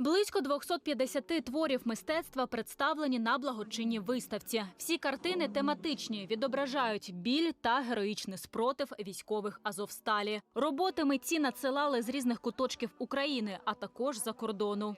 Близько 250 творів мистецтва представлені на благочинній виставці. Всі картини тематичні, відображають біль та героїчний спротив військових Азовсталі. Роботи митці надсилали з різних куточків України, а також за кордону.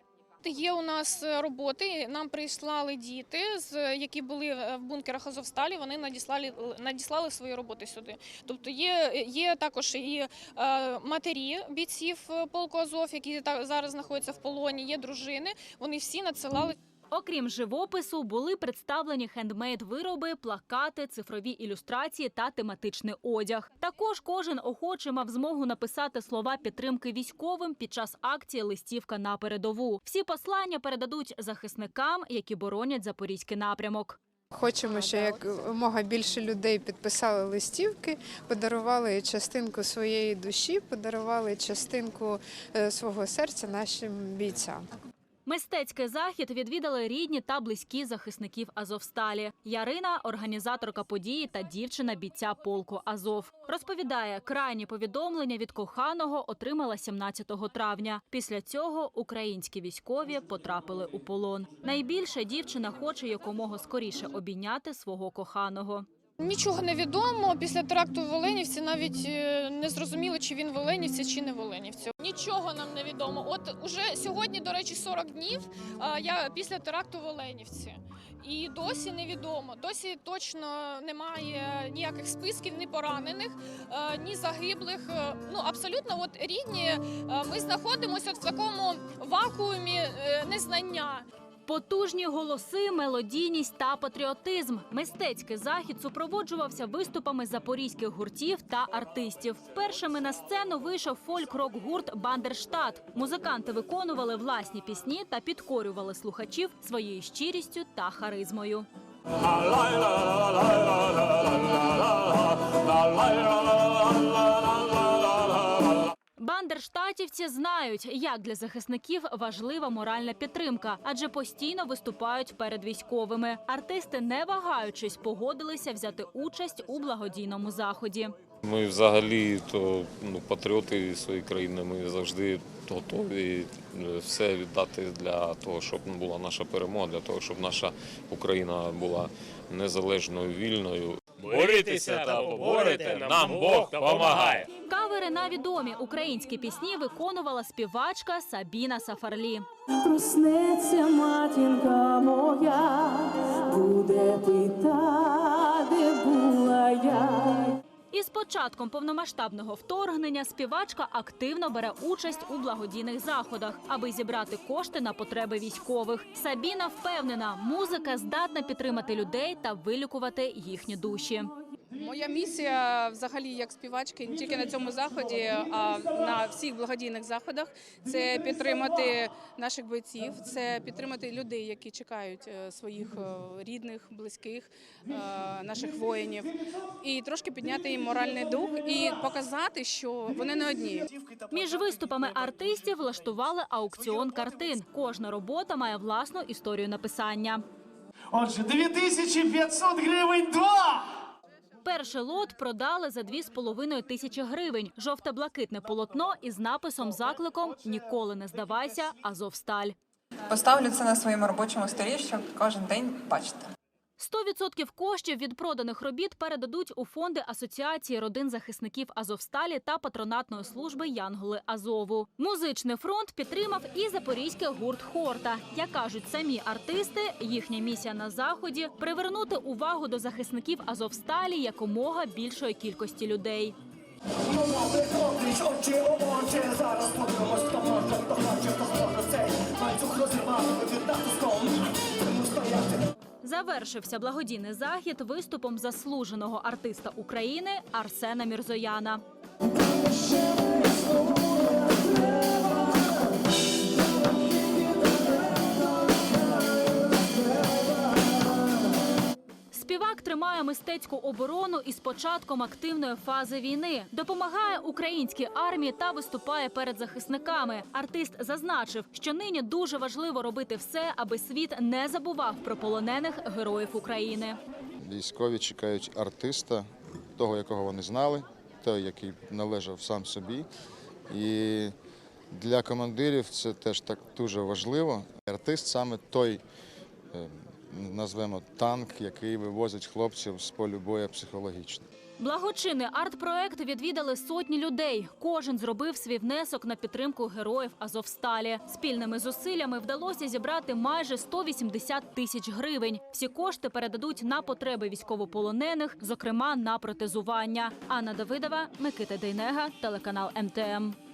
Є у нас е, роботи. Нам прислали діти, з які були е, в бункерах Азовсталі. Вони надіслали надіслали свої роботи сюди. Тобто є, є також і е, матері бійців е, полку Азов, які зараз знаходяться в полоні. Є дружини. Вони всі надсилали. Окрім живопису, були представлені хендмейд вироби, плакати, цифрові ілюстрації та тематичний одяг. Також кожен охочий мав змогу написати слова підтримки військовим під час акції Листівка на передову. Всі послання передадуть захисникам, які боронять запорізький напрямок. Хочемо, щоб якомога більше людей підписали листівки, подарували частинку своєї душі, подарували частинку е, свого серця нашим бійцям. Мистецький захід відвідали рідні та близькі захисників Азовсталі. Ярина, організаторка події та дівчина бійця полку Азов. Розповідає, крайні повідомлення від коханого отримала 17 травня. Після цього українські військові потрапили у полон. Найбільше дівчина хоче якомога скоріше обійняти свого коханого. Нічого не відомо. Після теракту в Оленівці навіть е, не зрозуміло, чи він в Оленівці, чи не в Оленівці. Нічого нам не відомо. От уже сьогодні, до речі, 40 днів я після теракту в Оленівці. І досі невідомо. Досі точно немає ніяких списків, ні поранених, е, ні загиблих. Е, Ну абсолютно, от рідні, ми знаходимося в такому вакуумі незнання. Потужні голоси, мелодійність та патріотизм. Мистецький захід супроводжувався виступами запорізьких гуртів та артистів. Першими на сцену вийшов фольк-рок-гурт Бандерштат. Музиканти виконували власні пісні та підкорювали слухачів своєю щирістю та харизмою. Бандерштатівці знають, як для захисників важлива моральна підтримка, адже постійно виступають перед військовими. Артисти, не вагаючись, погодилися взяти участь у благодійному заході. Ми взагалі то ну, патріоти своєї країни. Ми завжди готові е, все віддати для того, щоб ну, була наша перемога, для того, щоб наша Україна була незалежною, вільною. Борітеся та поборете, нам Бог допомагає. Кавери на відомі українські пісні виконувала співачка Сабіна Сафарлі. Проснеться матінка моя, буде питати де була я. І з початком повномасштабного вторгнення співачка активно бере участь у благодійних заходах, аби зібрати кошти на потреби військових. Сабіна впевнена, музика здатна підтримати людей та вилікувати їхні душі. Моя місія, взагалі, як співачки, не тільки на цьому заході, а на всіх благодійних заходах, це підтримати наших бойців, це підтримати людей, які чекають е, своїх е, рідних, близьких, е, наших воїнів, і трошки підняти їм моральний дух і показати, що вони не одні. Між виступами артистів влаштували аукціон картин. Кожна робота має власну історію написання. Отже, 2500 гривень! Перший лот продали за 2,5 тисячі гривень. Жовте-блакитне полотно із написом закликом Ніколи не здавайся, Азовсталь. Поставлю це на своєму робочому столі, щоб кожен день бачити. 100% коштів від проданих робіт передадуть у фонди Асоціації родин захисників Азовсталі та патронатної служби Янголи Азову. Музичний фронт підтримав і запорізький гурт Хорта. Як кажуть самі артисти, їхня місія на заході привернути увагу до захисників Азовсталі якомога більшої кількості людей. Зараз Завершився благодійний захід виступом заслуженого артиста України Арсена Мірзояна. Мистецьку оборону із початком активної фази війни, допомагає українській армії та виступає перед захисниками. Артист зазначив, що нині дуже важливо робити все, аби світ не забував про полонених героїв України. Військові чекають артиста, того, якого вони знали, той, який належав сам собі. І Для командирів це теж так дуже важливо. Артист саме той, е, назвемо танк, який вивозить хлопців з полю бою психологічно. Благочинний арт-проект відвідали сотні людей. Кожен зробив свій внесок на підтримку героїв Азовсталі. Спільними зусиллями вдалося зібрати майже 180 тисяч гривень. Всі кошти передадуть на потреби військовополонених, зокрема на протезування. Анна Давидова, Микита Дейнега, телеканал МТМ.